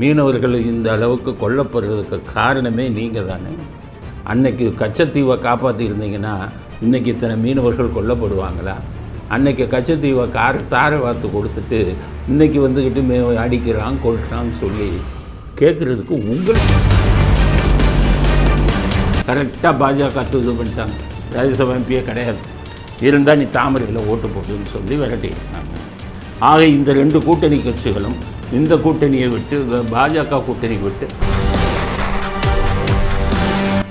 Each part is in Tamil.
மீனவர்கள் இந்த அளவுக்கு கொல்லப்படுறதுக்கு காரணமே நீங்கள் தானே? அன்னைக்கு கச்சத்தீவை காப்பாற்றியிருந்தீங்கன்னா இன்றைக்கி இத்தனை மீனவர்கள் கொல்லப்படுவாங்களா? அன்னைக்கு கச்சத்தீவை கார் தாரை வார்த்து கொடுத்துட்டு இன்றைக்கி வந்துக்கிட்டு மே அடிக்கிறான் கொள்கிறான்னு சொல்லி கேட்குறதுக்கு உங்களுக்கு கரெக்டாக பாஜக இது பண்ணிட்டாங்க. ராஜ்யசபா எம்பியே கிடையாது. இருந்தால் நீ தாமரையில் ஓட்டு போட்டுன்னு சொல்லி விரட்டிட்டாங்க ஆக இந்த ரெண்டு கூட்டணி கட்சிகளும் இந்த கூட்டணியை விட்டு பாஜக கூட்டணி விட்டு.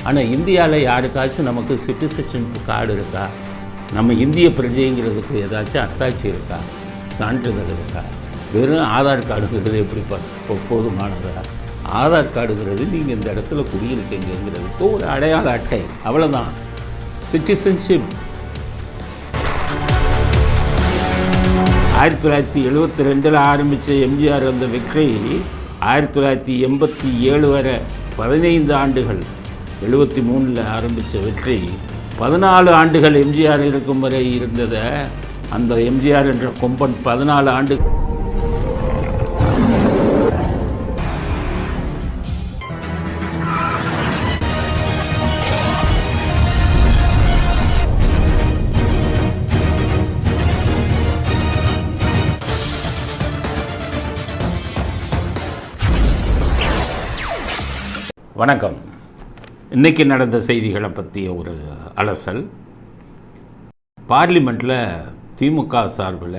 ஆனால் இந்தியாவில் யாருக்காச்சும் நமக்கு சிட்டிசன்ஷிப் கார்டு இருக்கா? நம்ம இந்திய பிரஜைங்கிறதுக்கு ஏதாச்சும் அத்தாட்சி இருக்கா? சான்றிதழ் இருக்கா? வெறும் ஆதார் கார்டுங்கிறது எப்படி போதுமானதா? ஆதார் கார்டுங்கிறது நீங்கள் இந்த இடத்துல குடியிருக்கீங்கிறதுக்கு ஒரு அடையாள அட்டை. அவ்வளோதான் சிட்டிசன்ஷிப் ஆயிரத்தி தொள்ளாயிரத்தி எழுபத்தி ரெண்டில் ஆரம்பித்த எம்ஜிஆர் அந்த வெற்றி ஆயிரத்தி தொள்ளாயிரத்தி எண்பத்தி ஏழு வரை பதினைந்து ஆண்டுகள் எழுபத்தி மூணில் ஆரம்பித்த வெற்றி பதினாலு ஆண்டுகள் எம்ஜிஆர் இருக்கும் வரை இருந்ததை அந்த எம்ஜிஆர் என்ற கொம்பன் பதினாலு ஆண்டு வணக்கம். இன்றைக்கி நடந்த செய்திகளை பற்றிய ஒரு அலசல். பார்லிமெண்ட்டில் திமுக சார்பில்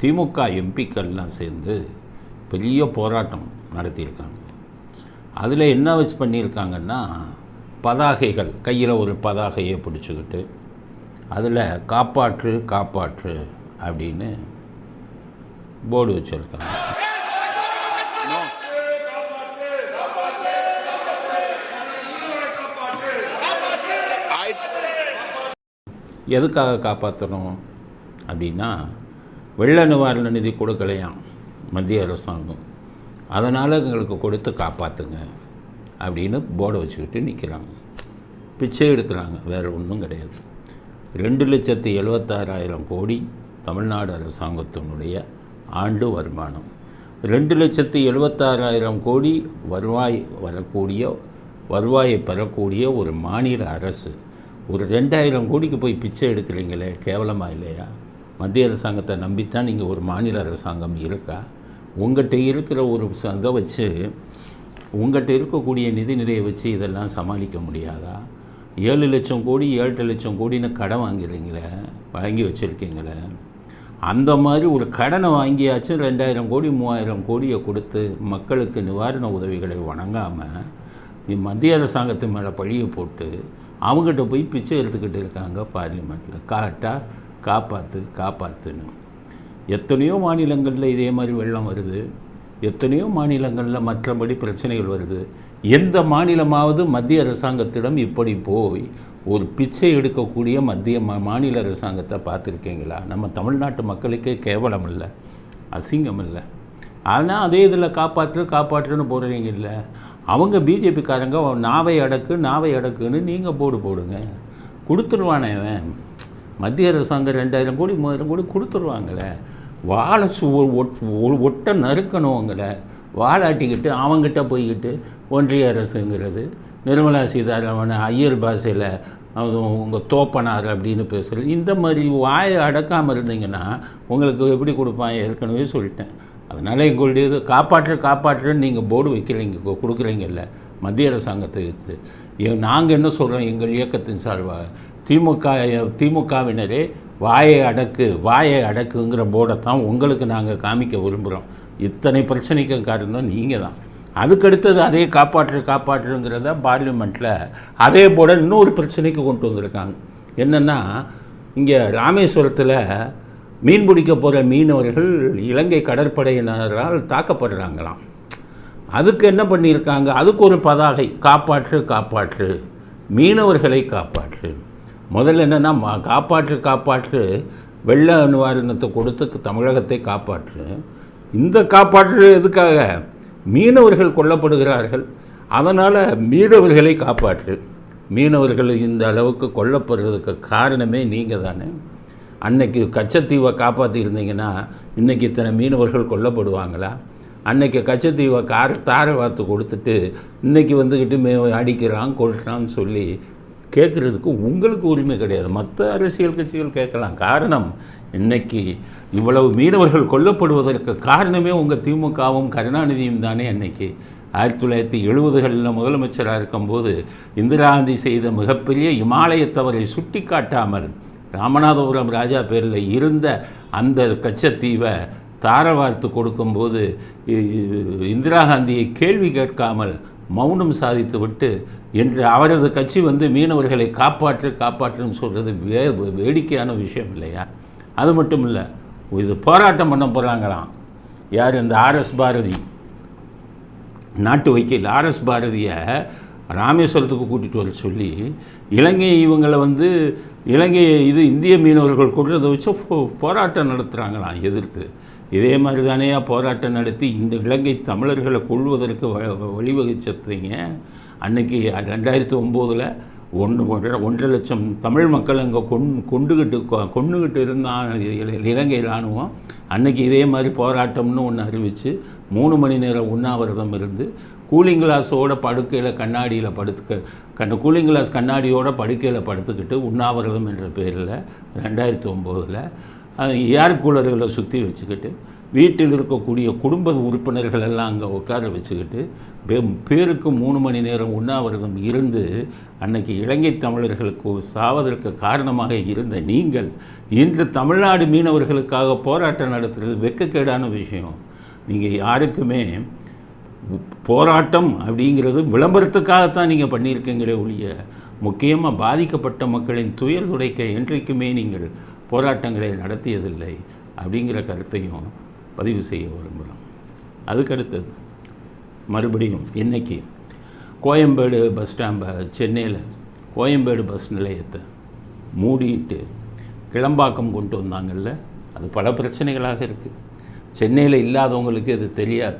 திமுக எம்பிக்கள்லாம் சேர்ந்து பெரிய போராட்டம் நடத்தியிருக்காங்க. அதில் என்ன வச்சு பண்ணியிருக்காங்கன்னா பதாகைகள் கையில் ஒரு பதாகையை பிடிச்சிக்கிட்டு அதில் காப்பாற்று காப்பாற்று அப்படின்னு போர்டு வச்சுருக்காங்க. எதுக்காக காப்பாற்றணும் அப்படின்னா வெள்ள நிவாரண நிதி கொடுக்கலையாம் மத்திய அரசாங்கம். அதனால் எங்களுக்கு கொடுத்து காப்பாற்றுங்க அப்படின்னு போர்டை வச்சுக்கிட்டு நிற்கிறாங்க பிச்சை எடுக்கிறாங்க வேறு ஒன்றும் கிடையாது. ரெண்டு லட்சத்து எழுபத்தாறாயிரம் கோடி தமிழ்நாடு அரசாங்கத்தினுடைய ஆண்டு வருமானம். ரெண்டு லட்சத்து எழுபத்தாறாயிரம் கோடி வருவாய் வரக்கூடிய வருவாயை பெறக்கூடிய ஒரு மாநில அரசு. ஒரு ரெண்டாயிரம் கோடிக்கு போய் பிச்சை எடுக்கிறீங்களே கேவலமாக இல்லையா? மத்திய அரசாங்கத்தை நம்பித்தான் நீங்கள் ஒரு மாநில அரசாங்கம் இருக்கா? உங்கள்கிட்ட இருக்கிற ஒரு இதை வச்சு உங்கள்கிட்ட இருக்கக்கூடிய நிதிநிலையை வச்சு இதெல்லாம் சமாளிக்க முடியாதா? ஏழு லட்சம் கோடி ஏழு லட்சம் கோடின்னு கடன் வாங்கிறீங்களே வாங்கி வச்சுருக்கீங்களே. அந்த மாதிரி ஒரு கடனை வாங்கியாச்சும் ரெண்டாயிரம் கோடி மூவாயிரம் கோடியை கொடுத்து மக்களுக்கு நிவாரண உதவிகளை வணங்காமல் மத்திய அரசாங்கத்து மேலே பழியை போட்டு அவங்ககிட்ட போய் பிச்சை எடுத்துக்கிட்டு இருக்காங்க பார்லிமெண்ட்டில் காட்டா காப்பாற்று காப்பாற்றுன்னு எத்தனையோ மாநிலங்களில் இதே மாதிரி வெள்ளம் வருது. எத்தனையோ மாநிலங்களில் மற்றபடி பிரச்சனைகள் வருது. எந்த மாநிலமாவது மத்திய அரசாங்கத்திடம் இப்படி போய் ஒரு பிச்சை எடுக்கக்கூடிய மத்திய மா மாநில அரசாங்கத்தை பார்த்துருக்கீங்களா? நம்ம தமிழ்நாட்டு மக்களுக்கே கேவலம் இல்லை அசிங்கம் இல்லை ஆனால் அதே இதில் காப்பாற்று காப்பாற்றுன்னு போடுறீங்க இல்லை? அவங்க பிஜேபிக்காரங்க நாவை அடக்கு நாவை அடக்குன்னு நீங்கள் போடு போடுங்க. கொடுத்துருவானே அவன் மத்திய அரசாங்கம் ரெண்டாயிரம் கோடி மூவாயிரம் கோடி கொடுத்துருவாங்களே. வாழை சு ஒட்- ஒ- ஒட்ட வாழாட்டிக்கிட்டு அவங்ககிட்ட போய்கிட்டு ஒன்றிய அரசுங்கிறது. நிர்மலா சீதாராமன் ஐயர் பாஷையில் உங்கள் தோப்பனார் அப்படின்னு பேசுகிறது இந்த மாதிரி வாயை அடக்காமல் இருந்தீங்கன்னா உங்களுக்கு எப்படி கொடுப்பான்? ஏற்கனவே சொல்லிட்டேன். அதனால் எங்களுடைய இது காப்பாற்று காப்பாற்றுன்னு நீங்கள் போர்டு வைக்கிறீங்க கொடுக்குறீங்கல்ல. மத்திய அரசாங்கத்துக்கு நாங்கள் என்ன சொல்கிறோம் எங்கள் இயக்கத்தின் சார்பாக திமுக திமுகவினரே வாயை அடக்கு வாயை அடக்குங்கிற போர்டை தான் உங்களுக்கு நாங்கள் காமிக்க விரும்புகிறோம் இத்தனை பிரச்சனைக்கு காரணம் நீங்கள் தான். அதுக்கடுத்தது அதே காப்பாற்று காப்பாற்றுங்கிறத பார்லிமெண்ட்டில் அதே போர்டை இன்னொரு பிரச்சனைக்கு கொண்டு வந்திருக்காங்க. என்னென்னா இங்கே ராமேஸ்வரத்தில் மீன் பிடிக்க போகிற மீனவர்கள் இலங்கை கடற்படையினரால் தாக்கப்படுறாங்களாம். அதுக்கு என்ன பண்ணியிருக்காங்க? அதுக்கு ஒரு பதாகை. காப்பாற்று காப்பாற்று. மீனவர்களை காப்பாற்று. முதல்ல என்னென்னா காப்பாற்று காப்பாற்று. வெள்ள நிவாரணத்தை கொடுத்து தமிழகத்தை காப்பாற்று. இந்த காப்பாற்று எதுக்காக? மீனவர்கள் கொல்லப்படுகிறார்கள். அதனால் மீனவர்களை காப்பாற்று. மீனவர்கள் இந்த அளவுக்கு கொல்லப்படுறதுக்கு காரணமே நீங்கள் தானே அன்னைக்கு கச்சத்தீவை காப்பாற்றியிருந்தீங்கன்னா இன்றைக்கி இத்தனை மீனவர்கள் கொல்லப்படுவாங்களா? அன்னைக்கு கச்சத்தீவை கார் தாரை வார்த்து கொடுத்துட்டு இன்றைக்கி வந்துக்கிட்டு மே அடிக்கிறான் கொள்கிறான்னு சொல்லி கேட்குறதுக்கு உங்களுக்கு உரிமை கிடையாது. மற்ற அரசியல் கட்சிகள் கேட்கலாம். காரணம் இன்னைக்கு இவ்வளவு மீனவர்கள் கொல்லப்படுவதற்கு காரணமே உங்கள் திமுகவும் கருணாநிதியும் தானே அன்னைக்கு. ஆயிரத்தி தொள்ளாயிரத்தி எழுபதுகளில் முதலமைச்சராக இருக்கும்போது இந்திராகாந்தி செய்த மிகப்பெரிய இமாலய தவறை சுட்டி காட்டாமல் ராமநாதபுரம் ராஜா பேரில் இருந்த அந்த கச்சத்தீவை தாரவார்த்து கொடுக்கும்போது இந்திரா காந்தியை கேள்வி கேட்காமல் மௌனம் சாதித்துவிட்டு என்று அவரது கட்சி வந்து மீனவர்களை காப்பாற்று காப்பாற்றுன்னு சொல்கிறது வே வேடிக்கையான விஷயம் இல்லையா? அது மட்டும் இல்லை இது போராட்டம் பண்ண போகிறாங்களாம் யார் இந்த ஆர்எஸ் பாரதி? நாட்டு வைக்கல் ஆர்எஸ் பாரதியை ராமேஸ்வரத்துக்கு கூட்டிகிட்டு வர சொல்லி இலங்கை இவங்களை வந்து இலங்கை இது இந்திய மீனவர்கள் கொள்றதை வச்சு போ- போராட்டம் நடத்துகிறாங்களாம் எதிர்த்து. இதே மாதிரி தானே போராட்டம் நடத்தி இந்த இலங்கை தமிழர்களை கொள்வதற்கு வ- வ- அன்னைக்கு ரெண்டாயிரத்தி ஒம்போதில் ஒன்று ஒன்றரை ஒன்றரை லட்சம் தமிழ் மக்கள் அங்கே கொண் கொண்டுகிட்டு கொ- கொண்டுகிட்டு இருந்தான் இலங்கை இராணுவம். அன்னைக்கு இதே மாதிரி போராட்டம்னு ஒன்று அறிவித்து மூணு மணி நேரம் உண்ணாவிரதம் இருந்து கூலிங் கிளாஸோட படுக்கையில் கண்ணாடியில் படுத்துக்க கண்ட கூலிங் கிளாஸ் கண்ணாடியோட படுக்கையில் படுத்துக்கிட்டு உண்ணாவிரதம் என்ற பேரில் ரெண்டாயிரத்தி ஒம்போதில் ஏர் கூலர்களை சுற்றி வச்சுக்கிட்டு வீட்டில் இருக்கக்கூடிய குடும்ப உறுப்பினர்கள் எல்லாம் அங்கே உட்கார வச்சுக்கிட்டு பே- பேருக்கு மூணு மணி நேரம் உண்ணாவிரதம் இருந்து அன்னைக்கு இலங்கை தமிழர்களுக்கு சாவதற்கு காரணமாக இருந்த நீங்கள் இன்று தமிழ்நாடு மீனவர்களுக்காக போராட்டம் நடத்துறது வெக்கக்கேடான விஷயம். நீங்கள் யாருக்குமே போராட்டம் அப்படிங்கிறது விளம்பரத்துக்காகத்தான் நீங்கள் பண்ணியிருக்கீங்களே ஒழிய முக்கியமாக பாதிக்கப்பட்ட மக்களின் துயர் துடைக்க என்றைக்குமே நீங்கள் போராட்டங்களை நடத்தியதில்லை அப்படிங்கிற கருத்தையும் பதிவு செய்ய விரும்புகிறோம். அதுக்கடுத்தது மறுபடியும் இன்னைக்கு கோயம்பேடு பஸ் ஸ்டாம்பை சென்னையில் கோயம்பேடு பஸ் நிலையத்தை மூடிட்டு கிளம்பாக்கம் கொண்டு வந்தாங்கல்ல அது பல பிரச்சனைகளாக இருக்குது சென்னையில் இல்லாதவங்களுக்கு இது தெரியாது.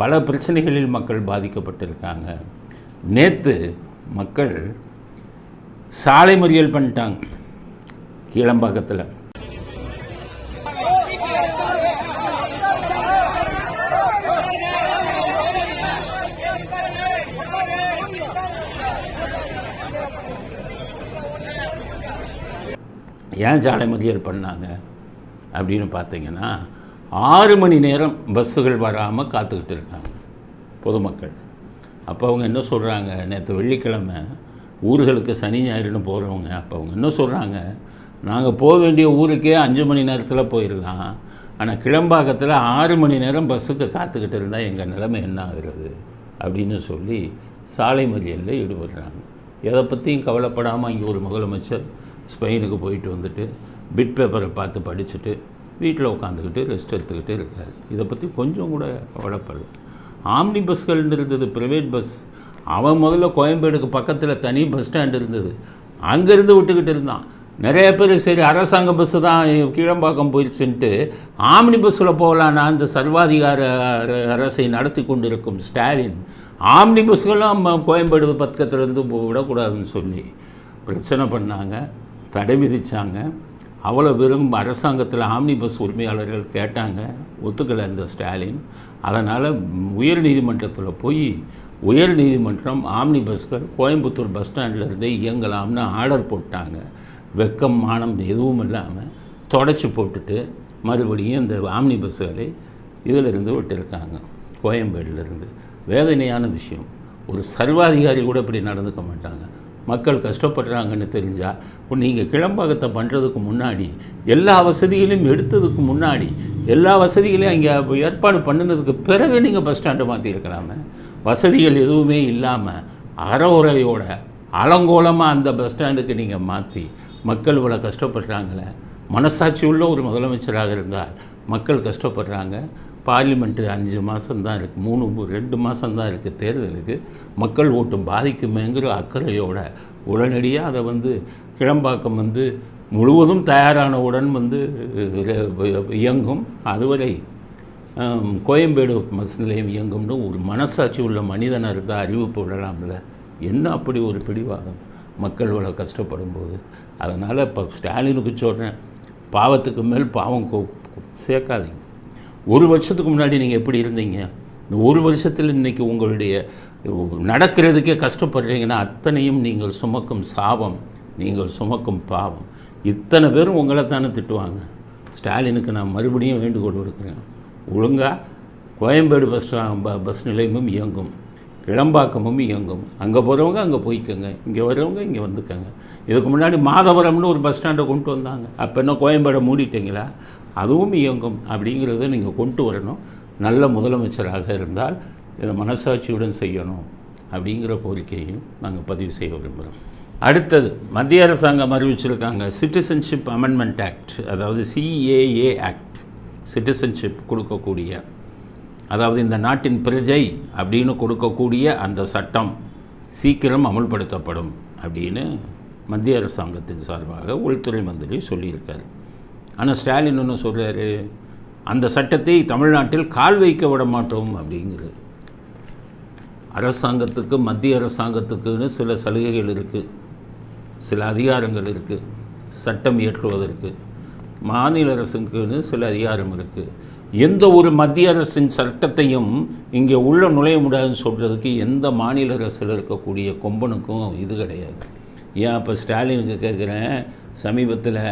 பல பிரச்சனைகளில் மக்கள் பாதிக்கப்பட்டிருக்காங்க. நேற்று மக்கள் சாலை மறியல் பண்ணிட்டாங்க கீழம்பாக்கத்தில். ஏன் சாலை மறியல் பண்ணாங்க அப்படின்னு பார்த்தீங்கன்னா ஆறு மணி நேரம் பஸ்ஸுகள் வராமல் காத்துக்கிட்டு இருக்காங்க பொதுமக்கள். அப்போ அவங்க என்ன சொல்கிறாங்க நேற்று வெள்ளிக்கிழமை ஊர்களுக்கு சனி ஞாயிறுன்னு போகிறவங்க அப்போ அவங்க என்ன சொல்கிறாங்க நாங்கள் போக வேண்டிய ஊருக்கே அஞ்சு மணி நேரத்தில் போயிடலாம் ஆனால் கிளம்பாக்கத்தில் ஆறு மணி நேரம் பஸ்ஸுக்கு காத்துக்கிட்டு இருந்தால் எங்கள் நிலைமை என்ன ஆகுறது? அப்படின்னு சொல்லி சாலை மறியலில் ஈடுபடுறாங்க. எதை பற்றியும் கவலைப்படாமல் இங்கே ஒரு முதலமைச்சர் ஸ்பெயினுக்கு போயிட்டு வந்துட்டு பிட் பேப்பரை பார்த்து படிச்சுட்டு வீட்டில் உட்காந்துக்கிட்டு ரெஸ்ட் எடுத்துக்கிட்டு இருக்கார். இதை பற்றி கொஞ்சம் கூட கவலைப்படல. ஆம்னி பஸ்கள்னு இருந்தது ப்ரைவேட் பஸ். அவன் முதல்ல கோயம்பேடுக்கு பக்கத்தில் தனி பஸ் ஸ்டாண்ட் இருந்தது. அங்கேருந்து விட்டுக்கிட்டு இருந்தான். நிறைய பேர் சரி அரசாங்க பஸ்ஸு தான் கீழம்பாக்கம் போயிடுச்சுன்ட்டு ஆம்னி பஸ்ஸில் போகலான்னா அந்த சர்வாதிகார அர- அரசை நடத்தி கொண்டிருக்கும் ஸ்டாலின் ஆம்னி பஸ்கெல்லாம் கோயம்பேடு பக்கத்துலேருந்து விடக்கூடாதுன்னு சொல்லி பிரச்சனை பண்ணாங்க தடை விதிச்சாங்க. அவ்வளோ பேரும் அரசாங்கத்தில் ஆம்னி பஸ் உரிமையாளர்கள் கேட்டாங்க ஒத்துக்கலை இந்த ஸ்டாலின். அதனால் உயர் நீதிமன்றத்தில் போய் உயர் நீதிமன்றம் ஆம்னி பஸ்கள் கோயம்புத்தூர் பஸ் ஸ்டாண்டில் இருந்தே இயங்கலாம்னு ஆர்டர் போட்டாங்க. வெக்கம் மானம் எதுவும் இல்லாமல் தொடச்சி போட்டுட்டு மறுபடியும் இந்த ஆம்னி பஸ்ஸுகளை இதிலிருந்து விட்டுருக்காங்க கோயம்பேடுலேருந்து வேதனையான விஷயம். ஒரு சர்வாதிகாரி கூட இப்படி நடந்துக்க மாட்டாங்க. மக்கள் கஷ்டப்படுறாங்கன்னு தெரிஞ்சால் இப்போ நீங்கள் கிளம்பகத்தை பண்ணுறதுக்கு முன்னாடி எல்லா வசதிகளையும் எடுத்ததுக்கு முன்னாடி எல்லா வசதிகளையும் அங்கே ஏற்பாடு பண்ணினதுக்கு பிறகு நீங்கள் பஸ் ஸ்டாண்டை மாற்றிருக்கலாமே வசதிகள் எதுவுமே இல்லாமல் அறவுரையோட அலங்கோலமாக அந்த பஸ் ஸ்டாண்டுக்கு நீங்கள் மாற்றி மக்கள் இவ்வளோ கஷ்டப்படுறாங்களே. மனசாட்சி உள்ள ஒரு முதலமைச்சராக இருந்தால் மக்கள் கஷ்டப்படுறாங்க. பார்லிமெண்ட்டு அஞ்சு மாதம்தான் இருக்குது மூணு ரெண்டு மாதம்தான் இருக்குது தேர்தலுக்கு. மக்கள் ஓட்டு பாதிக்குமேங்கிற அக்கறையோட உடனடியாக அதை வந்து கிளம்பாக்கம் வந்து முழுவதும் தயாரானவுடன் வந்து இயங்கும். அதுவரை கோயம்பேடு பஸ் நிலையம் இயங்கும்னு ஒரு மனசாட்சி உள்ள மனிதனாக இருந்தால் அறிவிப்பு விடலாம்ல. என்ன அப்படி ஒரு பிடிவாதம்? மக்கள் இவ்வளோ கஷ்டப்படும் போது அதனால் இப்போ ஸ்டாலினுக்கு சொல்கிறேன் பாவத்துக்கு மேல் பாவம் கோ சேர்க்காதீங்க. ஒரு வருஷத்துக்கு முன்னாடி நீங்கள் எப்படி இருந்தீங்க? இந்த ஒரு வருஷத்தில் இன்றைக்கி உங்களுடைய நடக்கிறதுக்கே கஷ்டப்படுறீங்கன்னா அத்தனையும் நீங்கள் சுமக்கும் சாபம் நீங்கள் சுமக்கும் பாவம். இத்தனை பேரும் உங்களை தானே திட்டுவாங்க. ஸ்டாலினுக்கு நான் மறுபடியும் வேண்டுகோள் விடுக்கிறேன். ஒழுங்காக கோயம்பேடு பஸ் பஸ் நிலையமும் இயங்கும். கிளம்பாக்கமும் இயங்கும். அங்கே போகிறவங்க அங்கே போய்க்கோங்க. இங்கே வரவங்க இங்கே வந்துக்கோங்க. இதுக்கு முன்னாடி மாதவரம்னு ஒரு பஸ் ஸ்டாண்டை கொண்டு வந்தாங்க. அப்போ என்ன கோயம்பேடை மூடிட்டீங்களா? அதுவும் இயங்கும் அப்படிங்கிறத நீங்கள் கொண்டு வரணும். நல்ல முதலமைச்சராக இருந்தால் இதை மனசாட்சியுடன் செய்யணும் அப்படிங்கிற கோரிக்கையும் நாங்கள் பதிவு செய்ய விரும்புகிறோம் அடுத்தது மத்திய அரசாங்கம் அறிவிச்சிருக்காங்க சிட்டிசன்ஷிப் அமெண்ட்மெண்ட் ஆக்ட் அதாவது சிஏஏ ஆக்ட் சிட்டிசன்ஷிப் கொடுக்கக்கூடிய அதாவது இந்த நாட்டின் பிரஜை அப்படின்னு கொடுக்கக்கூடிய அந்த சட்டம் சீக்கிரம் அமுல்படுத்தப்படும் அப்படின்னு மத்திய அரசாங்கத்தின் சார்பாக உள்துறை மந்திரி சொல்லியிருக்காரு. ஆனால் ஸ்டாலின் ஒன்று சொல்கிறாரு அந்த சட்டத்தை தமிழ்நாட்டில் கால் வைக்க விட மாட்டோம் அப்படிங்கிறது. அரசாங்கத்துக்கு மத்திய அரசாங்கத்துக்குன்னு சில சலுகைகள் இருக்குது சில அதிகாரங்கள் இருக்குது சட்டம் இயற்றுவதற்கு. மாநில அரசுக்குன்னு சில அதிகாரம் இருக்குது எந்த ஒரு மத்திய அரசின் சட்டத்தையும் இங்கே உள்ள நுழைய முடியாதுன்னு சொல்கிறதுக்கு எந்த மாநில அரசில் இருக்கக்கூடிய கொம்பனுக்கும் இது கிடையாது. ஏன் அப்போ ஸ்டாலினுக்கு கேட்குறேன் சமீபத்தில்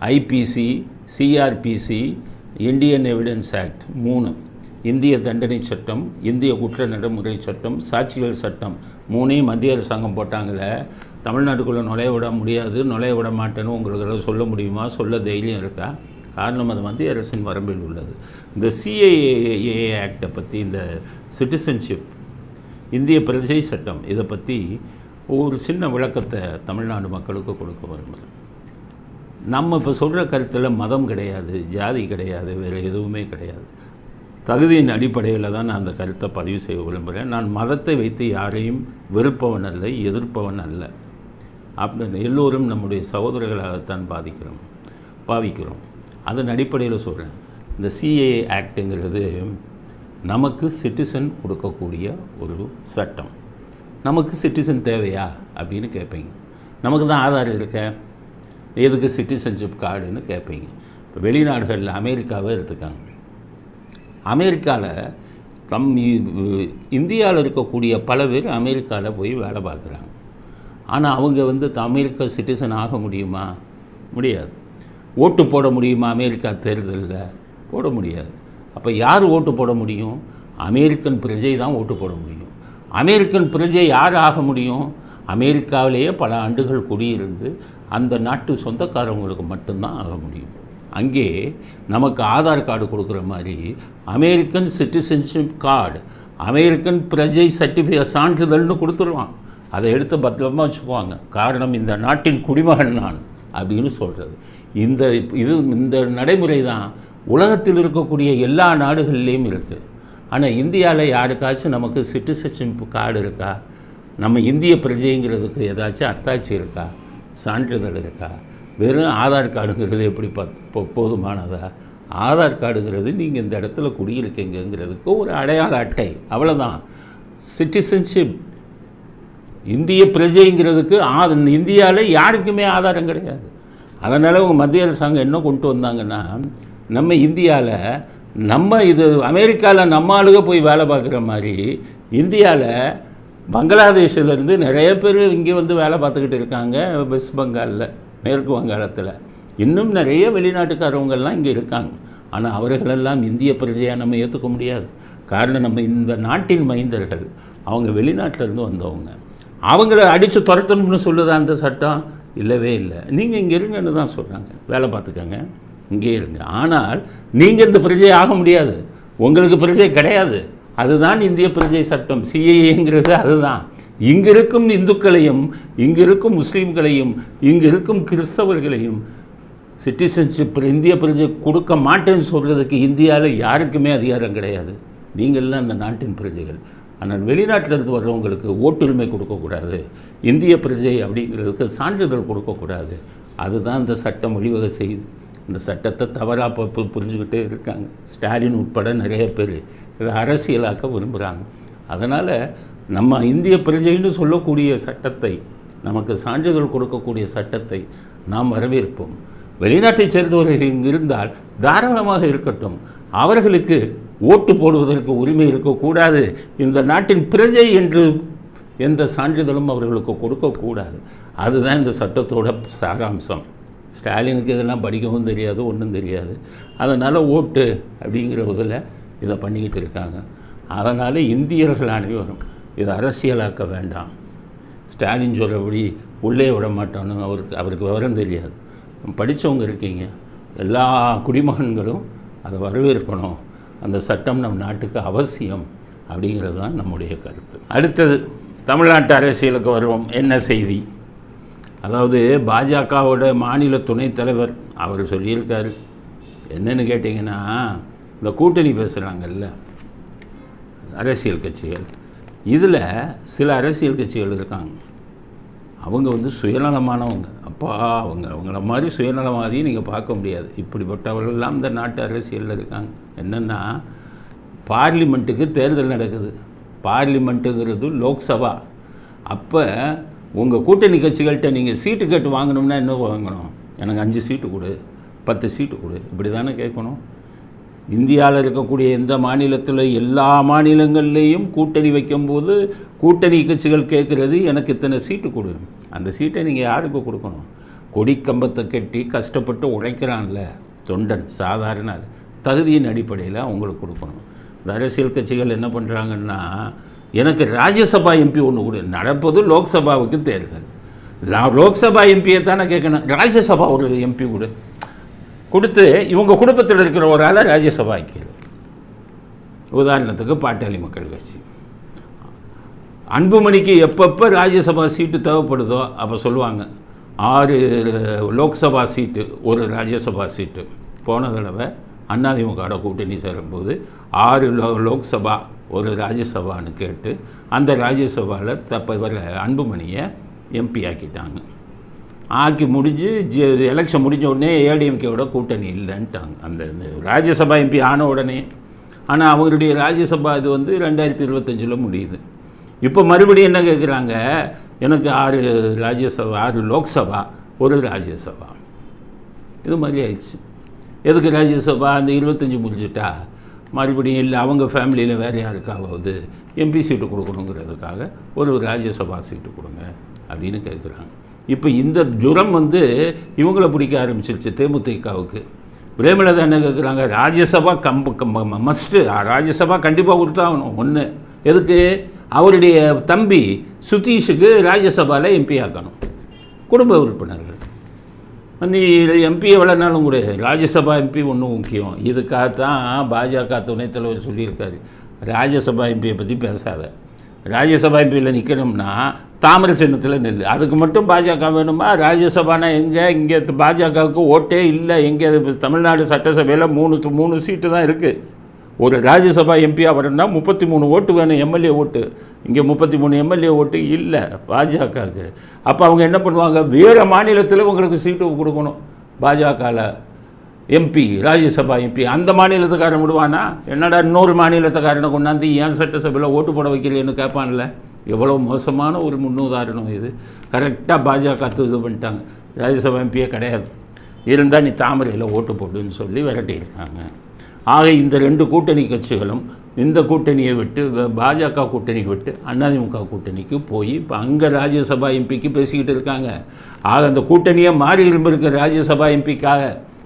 IPC CrPC Indian evidence act மூணு இந்திய தண்டனை சட்டம் இந்திய குற்ற நடைமுறை சட்டம் சாட்சிகள் சட்டம் மூணையும் மத்திய அரசாங்கம் போட்டாங்கள. தமிழ்நாட்டுக்குள்ளே நுழைய விட முடியாது நுழைய விட மாட்டேன்னு உங்களுக்கு சொல்ல முடியுமா? சொல்ல தைரியம் இருக்கா? காரணம் அது மத்திய அரசின் வரம்பில் உள்ளது. இந்த சிஏஏ ஆக்டை பற்றி இந்த சிட்டிசன்ஷிப் இந்திய பிரஜை சட்டம் இதை பற்றி ஒரு சின்ன விளக்கத்தை தமிழ்நாடு மக்களுக்கு கொடுக்க விரும்புகிறேன். நம்ம இப்போ சொல்கிற கருத்தில் மதம் கிடையாது ஜாதி கிடையாது வேறு எதுவுமே கிடையாது. தகுதியின் அடிப்படையில் தான் நான் அந்த கருத்தை பதிவு செய்ய விரும்புகிறேன் நான் மதத்தை வைத்து யாரையும் வெறுப்பவன் அல்ல எதிர்ப்பவன் அல்ல. அப்படின்னு எல்லோரும் நம்முடைய சகோதரர்களாகத்தான் பாதிக்கிறோம் பாவிக்கிறோம். அதன் அடிப்படையில் சொல்கிறேன் இந்த சிஏஏ ஆக்டுங்கிறது நமக்கு சிட்டிசன் கொடுக்கக்கூடிய ஒரு சட்டம். நமக்கு சிட்டிசன் தேவையா அப்படின்னு கேட்பீங்க நமக்கு தான் ஆதார் இருக்கேன் எதுக்கு சிட்டிசன்ஷிப் கார்டுன்னு கேட்பீங்க. இப்போ வெளிநாடுகளில் அமெரிக்காவே எடுத்துக்காங்க. அமெரிக்காவில் தம் இந்தியாவில் இருக்கக்கூடிய பல பேர் அமெரிக்காவில் போய் வேலை பார்க்குறாங்க. ஆனால் அவங்க வந்து அமெரிக்க சிட்டிசன் ஆக முடியுமா? முடியாது. ஓட்டு போட முடியுமா அமெரிக்கா தேர்தலில்? போட முடியாது. அப்போ யார் ஓட்டு போட முடியும்? அமெரிக்கன் பிரஜை தான் ஓட்டு போட முடியும். அமெரிக்கன் பிரஜை யார் ஆக முடியும்? அமெரிக்காவிலேயே பல ஆண்டுகள் குடியிருந்து அந்த நாட்டு சொந்தக்காரவங்களுக்கு மட்டும்தான் ஆக முடியும். அங்கே நமக்கு ஆதார் கார்டு கொடுக்குற மாதிரி அமெரிக்கன் சிட்டிசன்ஷிப் கார்டு அமெரிக்கன் பிரஜை சர்டிஃபிகே சான்றிதழ்னு கொடுத்துருவான். அதை எடுத்து பத்திரமா வச்சுக்குவாங்க. காரணம் இந்த நாட்டின் குடிமகன் நான் அப்படின்னு சொல்கிறது இந்த இது இந்த நடைமுறை தான் உலகத்தில் இருக்கக்கூடிய எல்லா நாடுகள்லேயும் இருக்குது ஆனால் இந்தியாவில் யாருக்காச்சும் நமக்கு சிட்டிசன்ஷிப் கார்டு இருக்கா? நம்ம இந்திய பிரஜைங்கிறதுக்கு ஏதாச்சும் அத்தாட்சி இருக்கா? சான்றிதழ் இருக்கா? வெறும் ஆதார் கார்டுங்கிறது எப்படி பத் போதுமானதா? ஆதார் கார்டுங்கிறது நீங்கள் இந்த இடத்துல குடியிருக்கீங்கங்கிறதுக்கு ஒரு அடையாள அட்டை. அவ்வளோதான் சிட்டிசன்ஷிப். இந்திய பிரஜைங்கிறதுக்கு ஆ இந்தியாவில் யாருக்குமே ஆதாரம் கிடையாது. அதனால் உங்கள் மத்திய அரசாங்கம் என்ன கொண்டு வந்தாங்கன்னா நம்ம இந்தியாவில் நம்ம இது அமெரிக்காவில் நம்ம ஆளுக போய் வேலை பார்க்குற மாதிரி இந்தியாவில் பங்களாதேஷ்லேருந்து நிறைய பேர் இங்கே வந்து வேலை பார்த்துக்கிட்டு இருக்காங்க வெஸ்ட் பெங்காலில் மேற்கு வங்காளத்தில். இன்னும் நிறைய வெளிநாட்டுக்காரவங்கள்லாம் இங்கே இருக்காங்க. ஆனால் அவர்களெல்லாம் இந்திய பிரஜையாக நம்ம ஏற்றுக்க முடியாது. காரணம் நம்ம இந்த நாட்டின் மைந்தர்கள். அவங்க வெளிநாட்டிலேருந்து வந்தவங்க. அவங்கள அடித்து துரத்தணும்னு சொல்லுதா அந்த சட்டம்? இல்லவே இல்லை. நீங்கள் இங்கே இருங்கன்னு தான் சொல்கிறாங்க வேலை பார்த்துக்கங்க. இங்கே இருங்க. ஆனால் நீங்கள் இந்த பிரஜை ஆக முடியாது. உங்களுக்கு பிரஜை கிடையாது. அதுதான் இந்திய பிரஜை சட்டம் சிஏஏங்கிறது அதுதான். இங்கிருக்கும் இந்துக்களையும் இங்கிருக்கும் முஸ்லீம்களையும் இங்கிருக்கும் கிறிஸ்தவர்களையும் சிட்டிசன்ஷிப் இந்திய பிரஜை கொடுக்க மாட்டேன்னு சொல்கிறதுக்கு இந்தியாவில் யாருக்குமே அதிகாரம் கிடையாது. நீங்கள்லாம் அந்த நாட்டின் பிரஜைகள். ஆனால் வெளிநாட்டிலிருந்து வர்றவங்களுக்கு ஓட்டுரிமை கொடுக்கக்கூடாது. இந்திய பிரஜை அப்படிங்கிறதுக்கு சான்றிதழ் கொடுக்கக்கூடாது. அதுதான் இந்த சட்டம் வழிவகை செய்யுது இந்த சட்டத்தை தவறாக புரிஞ்சுக்கிட்டே இருக்காங்க. ஸ்டாலின் உட்பட நிறைய பேர். இதை அரசியலாக்க விரும்புகிறாங்க அதனால் நம்ம இந்திய பிரஜைன்னு சொல்லக்கூடிய சட்டத்தை நமக்கு சான்றிதழ் கொடுக்கக்கூடிய சட்டத்தை நாம் வரவேற்போம். வெளிநாட்டைச் சேர்ந்தவர்கள் இங்கு இருந்தால் தாராளமாக இருக்கட்டும். அவர்களுக்கு ஓட்டு போடுவதற்கு உரிமை இருக்கக்கூடாது. இந்த நாட்டின் பிரஜை என்று எந்த சான்றிதழும் அவர்களுக்கு கொடுக்கக்கூடாது. அதுதான் இந்த சட்டத்தோட சாராம்சம். ஸ்டாலினுக்கு இதெல்லாம் படிக்கவும் தெரியாது ஒன்றும் தெரியாது. அதனால் ஓட்டு அப்படிங்கிற இதில் இதை பண்ணிக்கிட்டு இருக்காங்க. அதனால் இந்தியர்கள் அனைவரும் இதை அரசியலாக்க வேண்டாம். ஸ்டாலின் சொல்கிறபடி உள்ளே விட மாட்டோன்னு அவருக்கு அவருக்கு விவரம் தெரியாது. படித்தவங்க இருக்கீங்க. எல்லா குடிமகன்களும் அதை வரவேற்கணும். அந்த சட்டம் நம் நாட்டுக்கு அவசியம் அப்படிங்கிறது தான் நம்முடைய கருத்து. அடுத்தது தமிழ்நாட்டு அரசியலுக்கு வருவோம். என்ன செய்தி? அதாவது பாஜகவோட மாநில துணைத் தலைவர் அவர் சொல்லியிருக்காரு. என்னென்னு கேட்டிங்கன்னா இந்த கூட்டணி பேசுகிறாங்கல்ல அரசியல் கட்சிகள் இதில் சில அரசியல் கட்சிகள் இருக்காங்க. அவங்க வந்து சுயநலமானவங்க. அப்பா அவங்க அவங்கள மாதிரி சுயநலவாதியை நீங்கள் பார்க்க முடியாது. இப்படிப்பட்டவர்கள்லாம் இந்த நாட்டு அரசியலில் இருக்காங்க. என்னென்னா பார்லிமெண்ட்டுக்கு தேர்தல் நடக்குது. பார்லிமெண்ட்டுங்கிறது லோக்சபா. அப்போ உங்கள் கூட்டணி கட்சிகள்கிட்ட நீங்கள் சீட்டு கேட்டு வாங்கணும்னா என்ன வாங்கணும்? எனக்கு அஞ்சு சீட்டு கொடு பத்து சீட்டு கொடு. இப்படி தானே கேட்கணும்? இந்தியாவில் இருக்கக்கூடிய எந்த மாநிலத்தில் எல்லா மாநிலங்கள்லேயும் கூட்டணி வைக்கும்போது கூட்டணி கட்சிகள் கேட்குறது எனக்கு இத்தனை சீட்டு கொடு. அந்த சீட்டை நீங்கள் யாருக்கு கொடுக்கணும்? கொடி கம்பத்தை கட்டி கஷ்டப்பட்டு உழைக்கிறான்ல தொண்டன் சாதாரண தகுதியின் அடிப்படையில் அவங்களுக்கு கொடுக்கணும். இந்த அரசியல் கட்சிகள் என்ன பண்ணுறாங்கன்னா எனக்கு ராஜ்யசபா எம்பி ஒன்று கொடு. நடப்பது லோக்சபாவுக்கு தேர்தல். நான் லோக்சபா எம்பியை தானே கேட்கணும். ராஜ்யசபா ஒரு எம்பி கொடு. கொடுத்து இவங்க குடும்பத்தில் இருக்கிற ஒரு ஆளை ராஜ்யசபாக்கு உதாரணத்துக்கு பாட்டாளி மக்கள் கட்சி. அன்புமணிக்கு எப்பப்போ ராஜ்யசபா சீட்டு தேவைப்படுதோ அப்போ சொல்லுவாங்க. ஆறு லோக்சபா சீட்டு ஒரு ராஜ்யசபா சீட்டு. போன தடவை அதிமுக கூட்டணி சேரும்போது ஆறு லோ லோக்சபா ஒரு ராஜ்யசபான்னு கேட்டு அந்த ராஜ்யசபாவில் தப்ப வர அன்புமணியை எம்பி ஆக்கிட்டாங்க. ஆக்கி முடிஞ்சு எலெக்ஷன் முடிஞ்ச உடனே ஏடிஎம்கேவோட கூட்டணி இல்லைன்ட்டாங்க. அந்த ராஜ்யசபா எம்பி ஆன உடனே. ஆனால் அவங்களுடைய ராஜ்யசபா இது வந்து ரெண்டாயிரத்தி இருபத்தஞ்சில் முடியுது. இப்போ மறுபடியும் என்ன கேட்குறாங்க எனக்கு ஆறு ராஜ்யசபா ஆறு லோக்சபா ஒரு ராஜ்யசபா. இது மாதிரி ஆயிடுச்சு. எதுக்கு ராஜ்யசபா? அந்த இருபத்தஞ்சி முடிஞ்சிட்டா. மறுபடியும் இல்லை அவங்க ஃபேமிலியில் வேறு யாருக்காவது எம்பி சீட்டு கொடுக்கணுங்கிறதுக்காக ஒரு ராஜ்யசபா சீட்டு கொடுங்க அப்படின்னு கேட்குறாங்க இப்போ இந்த ஜுரம் வந்து இவங்களை பிடிக்க ஆரம்பிச்சிருச்சு தேமுதிகவுக்கு. பிரேமலதா என்ன கேட்குறாங்க ராஜ்யசபா கம்ப கம்ப மஸ்ட்டு ராஜ்யசபா கண்டிப்பாக கொடுத்தாகணும். ஒன்று எதுக்கு? அவருடைய தம்பி சுதீஷுக்கு ராஜ்யசபாவில் எம்பி ஆக்கணும். குடும்ப உறுப்பினர்கள். வந்து எம்பி எவ்வளோனாலும் கூட ராஜ்யசபா எம்பி ஒன்றும் முக்கியம். இதுக்காகத்தான் பாஜக துணைத் தலைவர் சொல்லியிருக்காரு. ராஜ்யசபா எம்பியை பற்றி பேசாத. ராஜ்யசபா எம்பியில் நிற்கணும்னா தாமரை சின்னத்தில் நெல் அதுக்கு மட்டும் பாஜக வேணுமா? ராஜ்யசபானா எங்கே? இங்கே பாஜகவுக்கு ஓட்டே இல்லை. எங்கே தமிழ்நாடு சட்டசபையில் மூணு மூணு சீட்டு தான் இருக்குது ஒரு ராஜ்யசபா எம்பியாக வரணும்னா முப்பத்தி மூணு ஓட்டு வேணும் எம்எல்ஏ ஓட்டு. இங்கே முப்பத்தி மூணு எம்எல்ஏ ஓட்டு இல்லை பாஜகவுக்கு. அப்போ அவங்க என்ன பண்ணுவாங்க? வேறு மாநிலத்தில் உங்களுக்கு சீட்டு கொடுக்கணும். பாஜகவில் எம்பி ராஜ்யசபா எம்பி. அந்த மாநிலத்துக்காரன் விடுவானா? என்னடா இன்னொரு மாநிலத்துக்காரனை கொண்டாந்து ஏன் சட்டசபையில் ஓட்டு போட வைக்கிறேன்னு கேட்பான்ல எவ்வளோ மோசமான ஒரு முன்னுதாரணம் இது. கரெக்டாக பாஜக இது பண்ணிட்டாங்க. ராஜ்யசபா எம்பியே கிடையாது. இருந்தால் நீ தாமரையில் ஓட்டு போடுன்னு சொல்லி விரட்டியிருக்காங்க. ஆக இந்த ரெண்டு கூட்டணி கட்சிகளும் இந்த கூட்டணியை விட்டு பாஜக கூட்டணியை விட்டு அதிமுக கூட்டணிக்கு போய் இப்போ அங்கே ராஜ்யசபா எம்பிக்கு பேசிக்கிட்டு இருக்காங்க. ஆக அந்த கூட்டணியை மாறி இருந்திருக்க ராஜ்யசபா எம்பிக்காக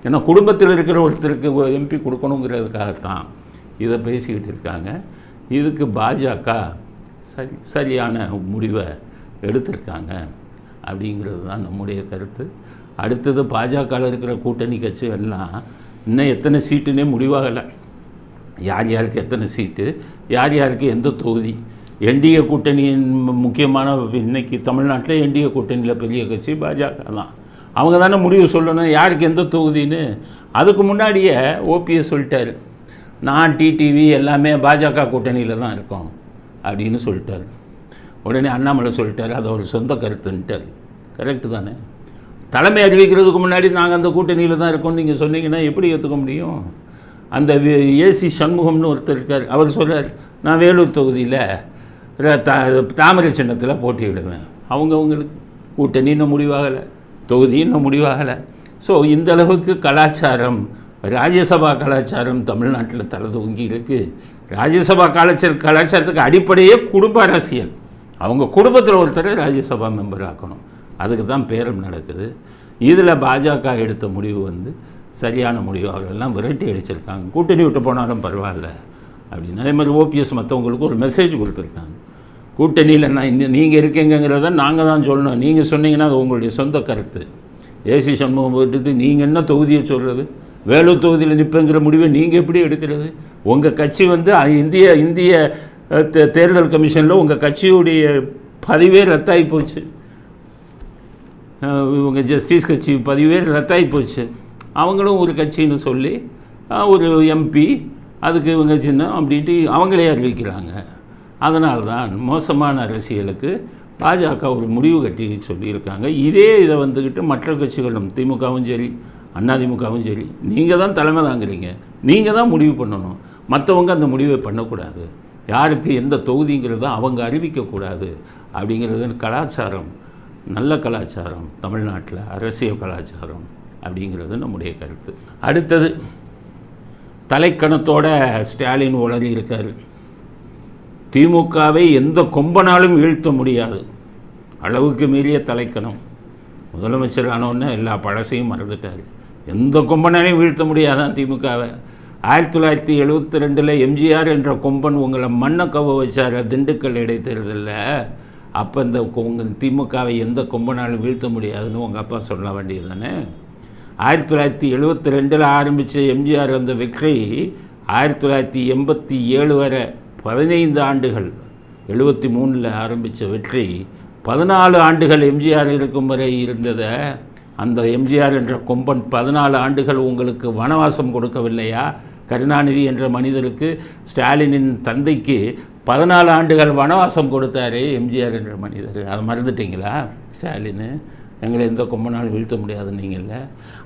ஏன்னா குடும்பத்தில் இருக்கிற ஒருத்தருக்கு எம்பி கொடுக்கணுங்கிறதுக்காகத்தான் இதை பேசிக்கிட்டு இருக்காங்க. இதுக்கு பாஜக சரி சரியான முடிவை எடுத்திருக்காங்க அப்படிங்கிறது தான் நம்முடைய கருத்து. அடுத்தது பாஜகவில் இருக்கிற கூட்டணி கட்சிகள்லாம் இன்னும் எத்தனை சீட்டுன்னே முடிவாகலை. யார் யாருக்கு எத்தனை சீட்டு யார் யாருக்கு எந்த தொகுதி? என்டிஏ கூட்டணியின் முக்கியமான இன்னைக்கு தமிழ்நாட்டில் என்டிஏ கூட்டணியில் பெரிய கட்சி பாஜக தான். அவங்க தானே முடிவு சொல்லணும் யாருக்கு எந்த தொகுதின்னு. அதுக்கு முன்னாடியே ஓபிஎஸ் சொல்லிட்டார். நான் டிடிவி எல்லாமே பாஜக கூட்டணியில் தான் இருக்கோம். அப்படின்னு சொல்லிட்டாரு. உடனே அண்ணாமலை சொல்லிட்டார் அது அவர் சொந்த கருத்துன்ட்டார். கரெக்டு தானே? தலைமை அறிவிக்கிறதுக்கு முன்னாடி நாங்கள் அந்த கூட்டணியில் தான் இருக்கோம்னு நீங்கள் சொன்னீங்கன்னா எப்படி ஏற்றுக்க முடியும்? அந்த ஏசி சண்முகம்னு ஒருத்தர் இருக்கார் அவர் சொல்கிறார் நான் வேலூர் தொகுதியில் தாமரை சின்னத்தில் போட்டியிடுவேன். அவங்கவுங்களுக்கு கூட்டணி இன்னும் முடிவாகலை தொகுதி இன்னும் முடிவாகலை. ஸோ இந்த அளவுக்கு கலாச்சாரம் ராஜ்யசபா கலாச்சாரம் தமிழ்நாட்டில் தலை தூங்கி இருக்குது ராஜ்யசபா கலாச்சார கலாச்சாரத்துக்கு அடிப்படையே குடும்ப அரசியல். அவங்க குடும்பத்தில் ஒருத்தரை ராஜ்யசபா மெம்பர் ஆக்கணும். அதுக்கு தான் பேரம் நடக்குது. இதில் பாஜக எடுத்த முடிவு வந்து சரியான முடிவு. அவர்களெல்லாம் விரட்டி அடிச்சிருக்காங்க. கூட்டணி விட்டு போனாலும் பரவாயில்ல அப்படின்னு. அதே மாதிரி ஓபிஎஸ் மற்றவங்களுக்கு ஒரு மெசேஜ் கொடுத்துருக்காங்க. கூட்டணியில் நான் இன்னும் நீங்கள் இருக்கீங்கிறத நாங்கள் தான் சொல்லணும். நீங்கள் சொன்னீங்கன்னா அது உங்களுடைய சொந்த கருத்து. ஏசி சண்முகம் போட்டுட்டு நீங்கள் என்ன தொகுதியை சொல்கிறது வேலூர் தொகுதியில் நிற்பங்கிற முடிவை நீங்கள் எப்படி எடுக்கிறது? உங்கள் கட்சி வந்து இந்திய இந்திய தே- தேர்தல் கமிஷனில் உங்கள் கட்சியுடைய பதிவே ரத்தாகி போச்சு. இவங்க ஜஸ்டிஸ் கட்சி பதிவே ரத்தாகி போச்சு. அவங்களும் ஒரு கட்சின்னு சொல்லி ஒரு எம்பி அதுக்கு இவங்க சின்னம் அப்படின்ட்டு அவங்களே அறிவிக்கிறாங்க. அதனால தான் மோசமான அரசியலுக்கு பாஜக ஒரு முடிவு கட்டி சொல்லியிருக்காங்க. இதே இதை வந்துக்கிட்டு மற்ற கட்சிகளும் திமுகவும் சரி அதிமுகவும் சரி நீங்கள் தான் தலைமை தாங்குறீங்க. நீங்கள் தான் முடிவு பண்ணணும். மற்றவங்க அந்த முடிவை பண்ணக்கூடாது. யாருக்கு எந்த தொகுதிங்கிறத அவங்க அறிவிக்கக்கூடாது அப்படிங்கிறது கலாச்சாரம் நல்ல கலாச்சாரம் தமிழ்நாட்டில் அரசியல் கலாச்சாரம் அப்படிங்கிறது நம்முடைய கருத்து. அடுத்தது தலைக்கணத்தோட ஸ்டாலின் உளறி இருக்கார். திமுகவை எந்த கொம்பனாலும் வீழ்த்த முடியாது. அளவுக்கு மீறிய தலைக்கணம். முதலமைச்சர் ஆனோடனே எல்லா பழசையும் மறந்துட்டார். எந்த கொம்பனாலையும் வீழ்த்த முடியாதான் திமுகவை. ஆயிரத்தி தொள்ளாயிரத்தி எழுபத்தி ரெண்டில் எம்ஜிஆர் என்ற கொம்பன் உங்களை மண்ணை கவ வச்சார். திண்டுக்கல் இடைத்தேர்தலில். அப்போ இந்த உங்கள் திமுகவை எந்த கொம்பனாலும் வீழ்த்த முடியாதுன்னு உங்கள் அப்பா சொல்ல வேண்டியது தானே ஆயிரத்தி தொள்ளாயிரத்தி எழுபத்தி ரெண்டில் ஆரம்பித்த எம்ஜிஆர் அந்த வெற்றி ஆயிரத்தி தொள்ளாயிரத்தி எண்பத்தி ஏழு வரை பதினைந்து ஆண்டுகள் எழுபத்தி மூணில் ஆரம்பித்த வெற்றி பதினாலு ஆண்டுகள் எம்ஜிஆர் இருக்கும் வரை இருந்ததை அந்த எம்ஜிஆர் என்ற கொம்பன் பதினாலு ஆண்டுகள் உங்களுக்கு வனவாசம் கொடுக்கவில்லையா? கருணாநிதி என்ற மனிதருக்கு ஸ்டாலினின் தந்தைக்கு பதினாலு ஆண்டுகள் வனவாசம் கொடுத்தாரே எம்ஜிஆர் என்ற மனிதர். அதை மறந்துட்டீங்களா? ஸ்டாலின். எங்களை எந்த கொம்பனால் வீழ்த்த முடியாதுன்னீங்கல்ல.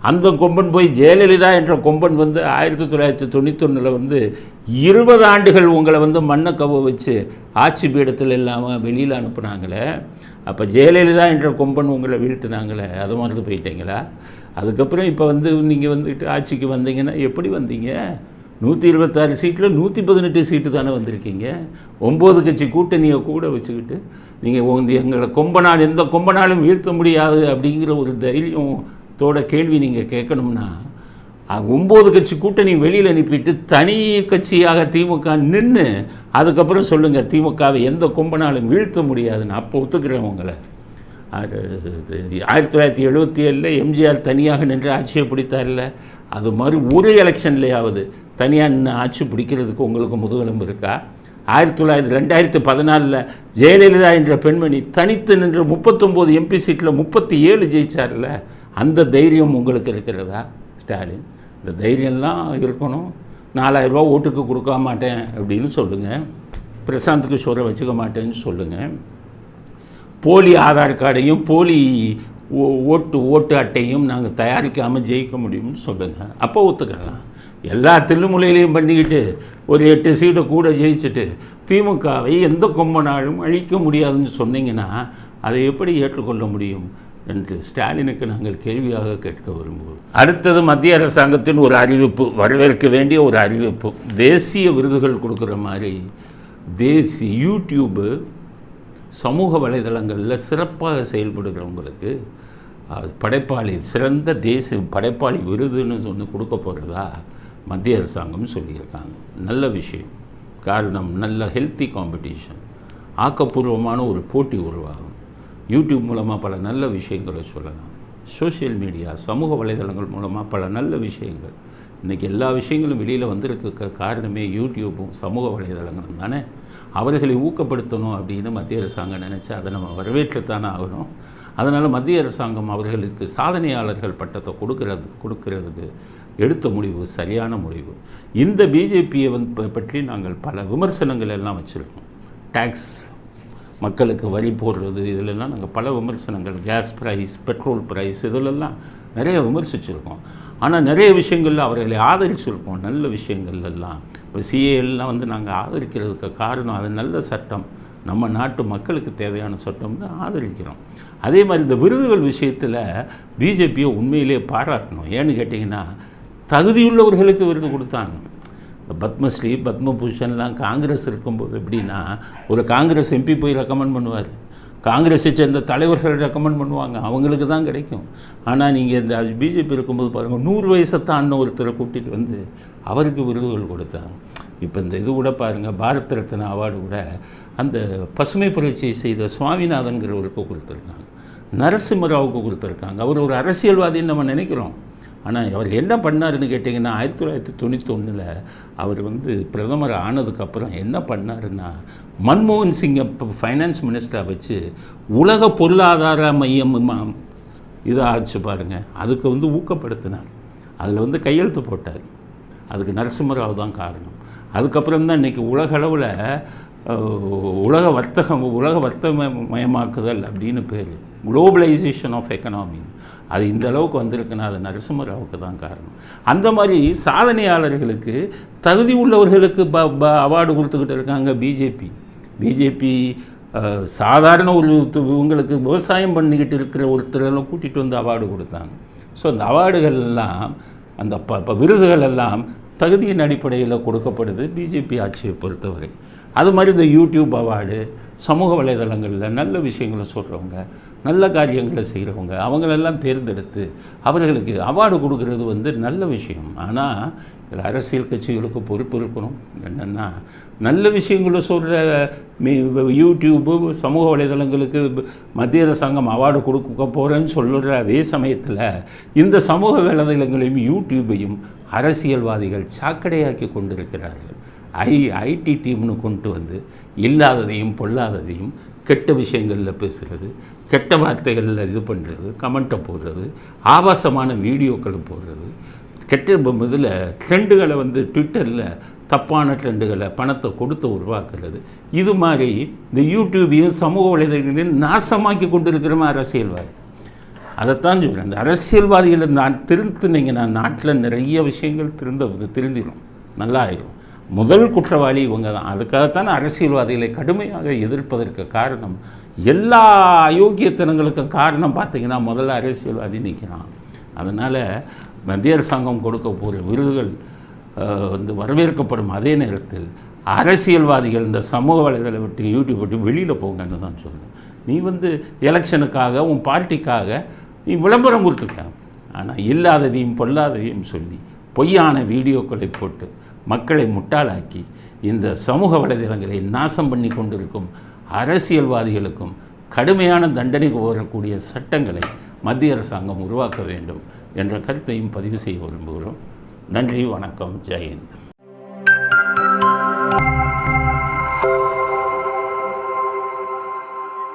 அந்த கொம்பன் போய் ஜெயலலிதா என்ற கொம்பன் வந்து ஆயிரத்தி தொள்ளாயிரத்தி தொண்ணூத்தொன்னில் வந்து இருபது ஆண்டுகள் உங்களை வந்து மண்ணை கவ வச்சு ஆட்சி பீடத்தில் இல்லாமல் வெளியில் அனுப்புனாங்களே. அப்போ ஜெயலலிதா என்ற கொம்பன் உங்களை வீழ்த்தினாங்களே. அது மறந்து போயிட்டீங்களா? அதுக்கப்புறம் இப்போ வந்து நீங்கள் வந்துட்டு ஆட்சிக்கு வந்தீங்கன்னா எப்படி வந்தீங்க? நூற்றி இருபத்தாறு சீட்டில் நூற்றி பதினெட்டு சீட்டு தானே வந்திருக்கீங்க. ஒம்பது கட்சி கூட்டணியை கூட வச்சுக்கிட்டு நீங்கள் வந்து எங்களை கொம்பனால் எந்த கொம்பனாலும் வீழ்த்த முடியாது அப்படிங்கிற ஒரு தைரியத்தோட கேள்வி நீங்கள் கேட்கணும்னா ஒம்பது கட்சி கூட்டணி வெளியில் அனுப்பிட்டு தனி கட்சியாக திமுக நின்று அதுக்கப்புறம் சொல்லுங்கள் திமுகவை எந்த கொம்பனாலும் வீழ்த்த முடியாதுன்னு. அப்போ ஒத்துக்கிறேன் உங்களை. ஆயிரத்தி தொள்ளாயிரத்தி எழுபத்தி ஏழில் எம்ஜிஆர் தனியாக நின்று ஆட்சியை பிடித்தார்ல? அது மாதிரி ஒரு எலெக்ஷன்லேயாவது தனியாக நின்று ஆட்சி பிடிக்கிறதுக்கு உங்களுக்கு முதுகெலும்பு இருக்கா? ஆயிரத்தி தொள்ளாயிரத்தி ரெண்டாயிரத்தி பதினாலில் ஜெயலலிதா என்ற பெண்மணி தனித்து நின்று முப்பத்தொம்போது எம்பி சீட்டில் முப்பத்தி ஏழு ஜெயிச்சார்ல அந்த தைரியம் உங்களுக்கு இருக்கிறதா ஸ்டாலின்? இந்த தைரியம்லாம் இருக்கணும். நாலாயிரரூபா ஓட்டுக்கு கொடுக்க மாட்டேன் அப்படின்னு சொல்லுங்கள் பிரசாந்த் கிஷோரை வச்சுக்க மாட்டேன்னு சொல்லுங்கள் போலி ஆதார் கார்டையும் போலி ஓ- ஓட்டு ஓட்டு அட்டையும் நாங்கள் தயாரிக்காமல் ஜெயிக்க முடியும்னு சொல்லுங்கள் அப்போ ஒத்துக்கலாம். எல்லா தில்லுமுலையிலையும் பண்ணிக்கிட்டு ஒரு எட்டு சீட்டை கூட ஜெயிச்சுட்டு திமுகவை எந்த கொம்பனாலும் அழிக்க முடியாதுன்னு சொன்னீங்கன்னா அதை எப்படி ஏற்றுக்கொள்ள முடியும் என்று ஸ்டாலினுக்கு நாங்கள் கேள்வியாக கேட்க விரும்புவோம் அடுத்தது மத்திய அரசாங்கத்தின் ஒரு அறிவிப்பு வரவேற்க வேண்டிய ஒரு அறிவிப்பு. தேசிய விருதுகள் கொடுக்குற மாதிரி தேசிய யூடியூபு சமூக வலைதளங்களில் சிறப்பாக செயல்படுகிறவங்களுக்கு படைப்பாளி சிறந்த தேசிய படைப்பாளி விருதுன்னு சொன்னு கொடுக்க போகிறதா மத்திய அரசாங்கம் சொல்லியிருக்காங்க. நல்ல விஷயம். காரணம் நல்ல ஹெல்த்தி காம்படிஷன் ஆக்கப்பூர்வமான ஒரு போட்டி உருவாகும். யூடியூப் மூலமாக பல நல்ல விஷயங்களை சொல்லலாம். சோஷியல் மீடியா சமூக வலைதளங்கள் மூலமாக பல நல்ல விஷயங்கள். இன்றைக்கி எல்லா விஷயங்களும் வெளியில் வந்திருக்க காரணமே யூடியூப்பும் சமூக வலைதளங்களும் தானே? அவர்களை ஊக்கப்படுத்தணும் அப்படின்னு மத்திய அரசாங்கம் நினச்சி அதை நம்ம வரவேற்றுத்தானே ஆகணும். அதனால் மத்திய அரசாங்கம் அவர்களுக்கு சாதனையாளர்கள் பட்டத்தை கொடுக்கறது கொடுக்கறதுக்கு எடுத்த முடிவு சரியான முடிவு. இந்த பிஜேபியை வந்து ப- பற்றி நாங்கள் பல விமர்சனங்கள் எல்லாம் வச்சுருக்கோம். டேக்ஸ் மக்களுக்கு வரி போடுறது இதிலெல்லாம் நாங்கள் பல விமர்சனங்கள் கேஸ் ப்ரைஸ் பெட்ரோல் ப்ரைஸ் இதிலெல்லாம் நிறைய விமர்சிச்சிருக்கோம். ஆனால் நிறைய விஷயங்களில் அவர்களை ஆதரிச்சிருக்கோம் நல்ல விஷயங்கள் எல்லாம் இப்போ சிஏஎல்லாம் வந்து நாங்கள் ஆதரிக்கிறதுக்கு காரணம் அது நல்ல சட்டம். நம்ம நாட்டு மக்களுக்கு தேவையான சட்டம்னு ஆதரிக்கிறோம். அதே மாதிரி இந்த விருதுகள் விஷயத்தில் பிஜேபியை உண்மையிலே பாராட்டணும். ஏன்னு கேட்டிங்கன்னா தகுதியுள்ளவர்களுக்கு விருது கொடுத்தாங்க. இந்த பத்மஸ்ரீ பத்மபூஷன்லாம் காங்கிரஸ் இருக்கும்போது எப்படின்னா ஒரு காங்கிரஸ் எம்பி போய் ரெக்கமெண்ட் பண்ணுவார். காங்கிரஸை சேர்ந்த தலைவர்கள் ரெக்கமெண்ட் பண்ணுவாங்க. அவங்களுக்கு தான் கிடைக்கும். ஆனால் நீங்கள் இந்த பிஜேபி இருக்கும்போது பாருங்கள் நூறு வயசை தாண்டின ஒருத்தரை கூட்டிகிட்டு வந்து அவருக்கு விருதுகள் கொடுத்தாங்க இப்போ இந்த இது கூட பாருங்கள் பாரத் ரத்னா அவார்டு கூட அந்த பசுமை புரட்சியை செய்த சுவாமிநாதன்கிறவருக்கு கொடுத்துருக்காங்க. நரசிம்மராவுக்கு கொடுத்துருக்காங்க. அவர் ஒரு அரசியல்வாதின்னு நம்ம நினைக்கிறோம். ஆனால் அவர் என்ன பண்ணாருன்னு கேட்டிங்கன்னா ஆயிரத்தி தொள்ளாயிரத்தி தொண்ணூற்றி ஒன்றில் அவர் வந்து பிரதமர் ஆனதுக்கப்புறம் என்ன பண்ணாருன்னா மன்மோகன் சிங்கை இப்போ ஃபைனான்ஸ் மினிஸ்டராக வச்சு உலக பொருளாதார மையம் இதாக ஆச்சு பாருங்கள் அதுக்கு வந்து ஊக்கப்படுத்தினார். அதில் வந்து கையெழுத்து போட்டார். அதுக்கு நரசிம்மராவ் தான் காரணம். அதுக்கப்புறம் தான் இன்றைக்கி உலகளவில் உலக வர்த்தகம் உலக வர்த்தக மயமாக்குதல் அப்படின்னு பேர். குளோபலைசேஷன் ஆஃப் எக்கனாமி அது இந்த அளவுக்கு வந்திருக்குன்னா அது நரசிம்மராவுக்கு தான் காரணம். அந்த மாதிரி சாதனையாளர்களுக்கு தகுதி உள்ளவர்களுக்கு ப ப அவார்டு கொடுத்துக்கிட்டு இருக்காங்க பிஜேபி பிஜேபி சாதாரண ஒரு இவங்களுக்கு விவசாயம் பண்ணிக்கிட்டு இருக்கிற ஒருத்தரெல்லாம் கூட்டிகிட்டு வந்து அவார்டு கொடுத்தாங்க. ஸோ அந்த அவார்டுகள் எல்லாம் அந்த ப ப- விருதுகள் எல்லாம் தகுதியின் அடிப்படையில் கொடுக்கப்படுது பிஜேபி ஆட்சியை பொறுத்தவரை. அது மாதிரி இந்த யூடியூப் அவார்டு சமூக வலைதளங்களில் நல்ல விஷயங்களை சொல்கிறவங்க நல்ல காரியங்களை செய்கிறவங்க அவங்களெல்லாம் தேர்ந்தெடுத்து அவர்களுக்கு அவார்டு கொடுக்கறது வந்து நல்ல விஷயம். ஆனால் இதில் அரசியல் கட்சிகளுக்கு பொறுப்பு இருக்கணும். என்னென்னா நல்ல விஷயங்களை சொல்கிற மீ யூடியூப்பு சமூக வலைதளங்களுக்கு மத்திய அரசாங்கம் அவார்டு கொடுக்க போகிறேன்னு சொல்லுற அதே சமயத்தில் இந்த சமூக வலைதளங்களையும் யூடியூபையும் அரசியல்வாதிகள் சாக்கடையாக்கி கொண்டிருக்கிறார்கள். ஐ ஐடி டீம்னு கொண்டு வந்து இல்லாததையும் பொல்லாததையும் கெட்ட விஷயங்களில் பேசுகிறது கெட்ட வார்த்தைகளில் இது பண்ணுறது கமெண்ட்டை போடுறது ஆபாசமான வீடியோக்களை போடுறது. கெட்ட இதில் ட்ரெண்டுகளை வந்து ட்விட்டரில் தப்பான ட்ரெண்டுகளை பணத்தை கொடுத்து உருவாக்குறது. இது மாதிரி இந்த யூடியூபையும் சமூக வலைதளங்களையும் நாசமாக்கி கொண்டிருக்கிறவன் அரசியல்வாதி. அதைத்தான் சொல்கிறேன் அந்த அரசியல்வாதிகளை நான் திருத்தினீங்கன்னா நாட்டில் நிறைய விஷயங்கள் திருந்த திருந்திடும் நல்லா ஆயிடும் முதல் குற்றவாளி இவங்க தான் அதுக்காகத்தான் அரசியல்வாதிகளை கடுமையாக எதிர்ப்பதற்கு காரணம் எல்லா அயோக்கியத்தனங்களுக்கும் காரணம் பார்த்தீங்கன்னா முதல்ல அரசியல்வாதி நிற்கிறான். அதனால் மத்திய அரசாங்கம் கொடுக்க போகிற விருதுகள் வந்து வரவேற்கப்படும் அதே நேரத்தில் அரசியல்வாதிகள் இந்த சமூக வலைதளம் விட்டு யூடியூப் விட்டு வெளியில் போங்கன்னு தான் சொல்லணும் நீ வந்து எலெக்ஷனுக்காக உன் பார்ட்டிக்காக நீ விளம்பரம் கொடுத்துருக்க. ஆனால் இல்லாததையும் பொல்லாததையும் சொல்லி பொய்யான வீடியோக்களை போட்டு மக்களை முட்டாளாக்கி இந்த சமூக வலைதளங்களை நாசம் பண்ணி கொண்டிருக்கும் அரசியல்வாதிகளுக்கும் கடுமையான தண்டனைக்கு வரக்கூடிய சட்டங்களை மத்திய அரசாங்கம் உருவாக்க வேண்டும் என்ற கருத்தையும் பதிவு செய்ய விரும்புகிறோம். நன்றி வணக்கம் ஜெயந்த்